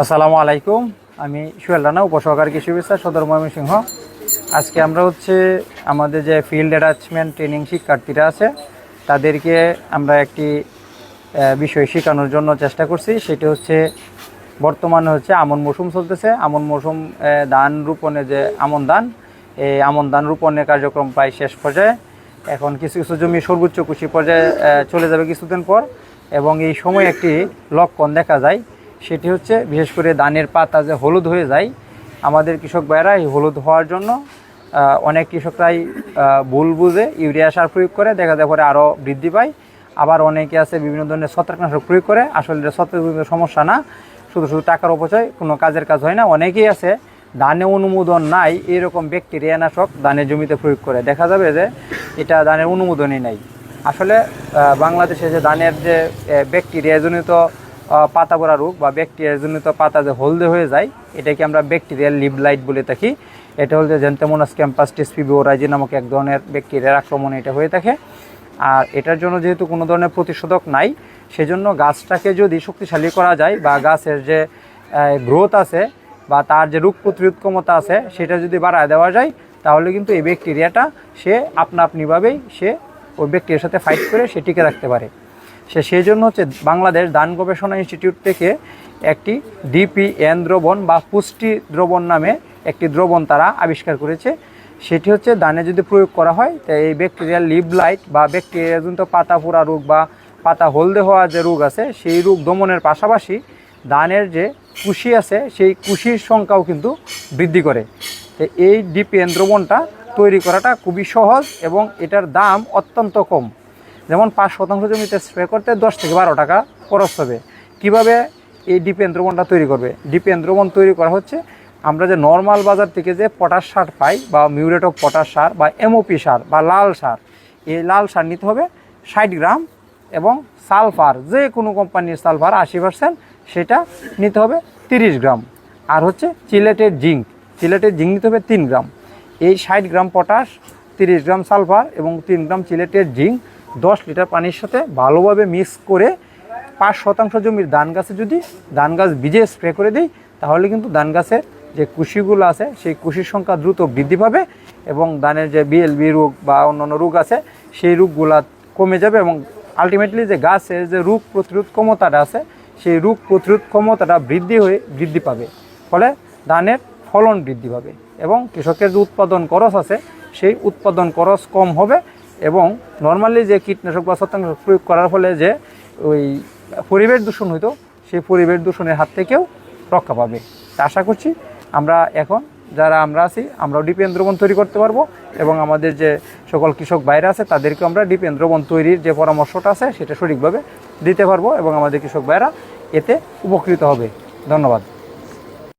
আসসালামু আলাইকুম। আমি সুয়েল রানা, উপসহকারী কৃষি বিস্তার সদর ময়মনসিংহ। আজকে আমরা হচ্ছে আমাদের যে ফিল্ড অ্যাটাচমেন্ট ট্রেনিং শিক্ষার্থীরা আছে, তাদেরকে আমরা একটি বিষয় শেখানোর জন্য চেষ্টা করছি। সেটি হচ্ছে বর্তমানে হচ্ছে আমন মৌসুম চলতেছে। আমন মৌসুম ধান রোপণে যে আমন ধান, এই আমন ধান রোপণের কার্যক্রম প্রায় শেষ পর্যায়ে। এখন কিছু কিছু জমি সর্বোচ্চ কৃষি পর্যায়ে চলে যাবে কিছুদিন পর। এবং এই সময় একটি লক্ষণ দেখা যায়, সেটি হচ্ছে বিশেষ করে ধানের পাতা যে হলুদ হয়ে যায়, আমাদের কৃষক ভাইয়েরা এই হলুদ হওয়ার জন্য অনেক কৃষকরাই ভুল বুঝে ইউরিয়া সার প্রয়োগ করে দেখা যায় পরে আরও বৃদ্ধি পায়। আবার অনেকে আছে বিভিন্ন ধরনের ছত্রাকনাশক প্রয়োগ করে, আসলে ছত্রাক সমস্যা না, শুধু শুধু টাকার অপচয়, কোনো কাজের কাজ হয় না। অনেকেই আছে, ধানে অনুমোদন নাই, এরকম ব্যাকটেরিয়া নাশক ধানের জমিতে প্রয়োগ করে। দেখা যাবে যে, এটা ধানের অনুমোদনই নাই। আসলে বাংলাদেশে যে ধানের যে ব্যাকটেরিয়াজনিত পাতা পড়া রোগ বা ব্যাকটেরিয়াজনিত পাতা যে হলদে হয়ে যায়, এটাকে আমরা ব্যাকটেরিয়াল লিভ লাইট বলে থাকি। এটা হল জেন্টেমোনাস ক্যাম্পাস টিসপিবিওরাইজি নামক এক ধরনের ব্যাকটেরিয়ার আক্রমণ এটা হয়ে থাকে। আর এটার জন্য যেহেতু কোনো ধরনের প্রতিষেধক নাই, সেজন্য গাছটাকে যদি শক্তিশালী করা যায় বা গাছের যে গ্রোথ আছে বা তার যে রোগ প্রতিরোধ ক্ষমতা আছে, সেটা যদি বাড়ায় দেওয়া যায়, তাহলে কিন্তু এই ব্যাকটেরিয়াটা সে আপনা আপনিভাবেই সে ওই ব্যক্তির সাথে ফাইট করে সে টিকে রাখতে পারে। সে সেই জন্য হচ্ছে বাংলাদেশ দান গবেষণা ইনস্টিটিউট থেকে একটি ডিপিএন দ্রবণ বা পুষ্টি দ্রবণ নামে একটি দ্রবণ তারা আবিষ্কার করেছে। সেটি হচ্ছে দানে যদি প্রয়োগ করা হয় তাই এই ব্যাকটেরিয়াল লিভ লাইট বা ব্যাকটেরিয়াজনিত পাতা পোড়া রোগ বা পাতা হলদে হওয়া যে রোগ আছে, সেই রোগ দমনের পাশাপাশি দানের যে কুশি আছে, সেই কুশির সংখ্যাও কিন্তু বৃদ্ধি করে। তো এই ডিপিএন দ্রবণটা তৈরি করাটা খুবই সহজ এবং এটার দাম অত্যন্ত কম। যেমন পাঁচ শতাংশ জমিতে স্প্রে করতে দশ থেকে বারো টাকা খরচ হবে। কীভাবে এই ডিপিএন দ্রবণটা তৈরি করবে? ডিপিএন দ্রবণ তৈরি করা হচ্ছে, আমরা যে নর্মাল বাজার থেকে যে পটাশ সার পাই বা মিউরেট অফ পটাশ সার বা এমওপি সার বা লাল সার, এই লাল সার নিতে হবে ষাট গ্রাম এবং সালফার, যে কোনো কোম্পানির সালফার আশি পার্সেন্ট সেটা নিতে হবে তিরিশ গ্রাম। আর হচ্ছে চিলেটের জিঙ্ক চিলেটের জিঙ্ক নিতে হবে তিন গ্রাম। এই ষাট গ্রাম পটাশ, তিরিশ গ্রাম সালফার এবং তিন গ্রাম চিলেটের জিঙ্ক, দশ লিটার পানির সাথে ভালোভাবে মিক্স করে পাঁচ শতাংশ জমির ধান গাছে যদি ধান গাছ বীজে স্প্রে করে দিই, তাহলে কিন্তু ধান গাছের যে কুশিগুলো আছে, সেই কুশির সংখ্যা দ্রুত বৃদ্ধি পাবে এবং ধানের যে বিএলবি রোগ বা অন্যান্য রোগ আছে, সেই রোগগুলা কমে যাবে এবং আলটিমেটলি যে গাছের যে রোগ প্রতিরোধ ক্ষমতাটা আছে, সেই রোগ প্রতিরোধ ক্ষমতাটা বৃদ্ধি হয়ে, বৃদ্ধি পাবে। ফলে ধানের ফলন বৃদ্ধি পাবে। এবং কৃষকের যে উৎপাদন খরচ আছে, সেই উৎপাদন খরচ কম হবে এবং নর্মালি যে কীটনাশক বা ছত্রাকনাশক প্রয়োগ করার ফলে যে ওই পরিবেশ দূষণ হইতো, সেই পরিবেশ দূষণের হাত থেকেও রক্ষা পাবে। আশা করছি আমরা এখন যারা আমরা আছি, আমরাও ডিপিএন দ্রবণ তৈরি করতে পারব এবং আমাদের যে সকল কৃষক বাইরে আছে, তাদেরকে আমরা ডিপিএন দ্রবণ তৈরির যে পরামর্শটা আছে, সেটা সঠিকভাবে দিতে পারব এবং আমাদের কৃষক ভাইরা এতে উপকৃত হবে। ধন্যবাদ।